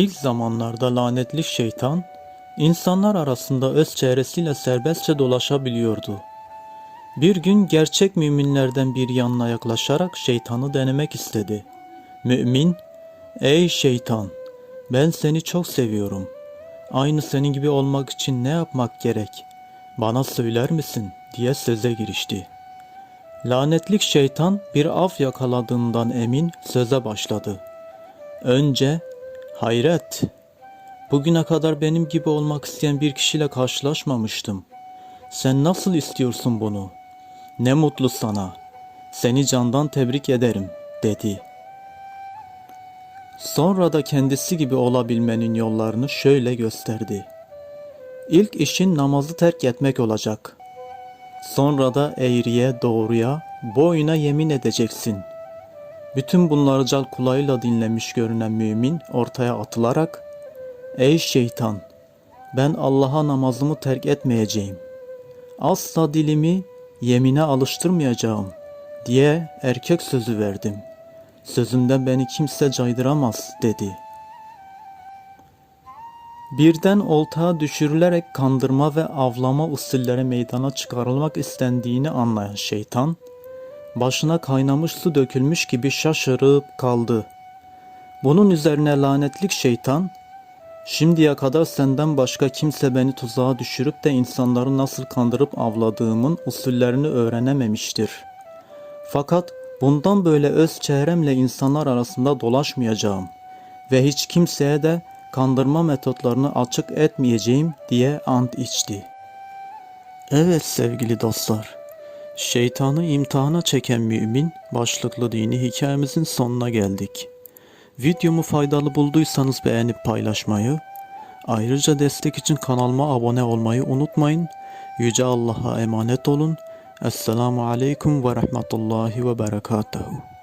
İlk zamanlarda lanetli şeytan, insanlar arasında öz çehresiyle serbestçe dolaşabiliyordu. Bir gün gerçek müminlerden bir yanına yaklaşarak şeytanı denemek istedi. Mümin, ''Ey şeytan, ben seni çok seviyorum. Aynı senin gibi olmak için ne yapmak gerek? Bana söyler misin?'' diye söze girişti. Lanetlik şeytan bir af yakaladığından emin söze başladı. Önce, hayret, bugüne kadar benim gibi olmak isteyen bir kişiyle karşılaşmamıştım. Sen nasıl istiyorsun bunu? Ne mutlu sana. Seni candan tebrik ederim, dedi. Sonra da kendisi gibi olabilmenin yollarını şöyle gösterdi. İlk işin namazı terk etmek olacak. Sonra da eğriye, doğruya, boyuna yemin edeceksin. Bütün bunları cal kulağıyla dinlemiş görünen mümin ortaya atılarak, Ey şeytan! Ben Allah'a namazımı terk etmeyeceğim. Asla dilimi yemine alıştırmayacağım diye erkek sözü verdim. Sözümden beni kimse caydıramaz dedi. Birden oltağa düşürülerek kandırma ve avlama usulleri meydana çıkarılmak istendiğini anlayan şeytan, başına kaynamış su dökülmüş gibi şaşırıp kaldı. Bunun üzerine lanetlik şeytan, Şimdiye kadar senden başka kimse beni tuzağa düşürüp de insanları nasıl kandırıp avladığımın usullerini öğrenememiştir. Fakat bundan böyle öz çehremle insanlar arasında dolaşmayacağım ve hiç kimseye de kandırma metotlarını açık etmeyeceğim diye ant içti. Evet sevgili dostlar, şeytanı imtihana çeken mümin başlıklı dini hikayemizin sonuna geldik. Videomu faydalı bulduysanız beğenip paylaşmayı, ayrıca destek için kanalıma abone olmayı unutmayın. Yüce Allah'a emanet olun. Esselamu Aleyküm ve Rahmetullahi ve Berekatuhu.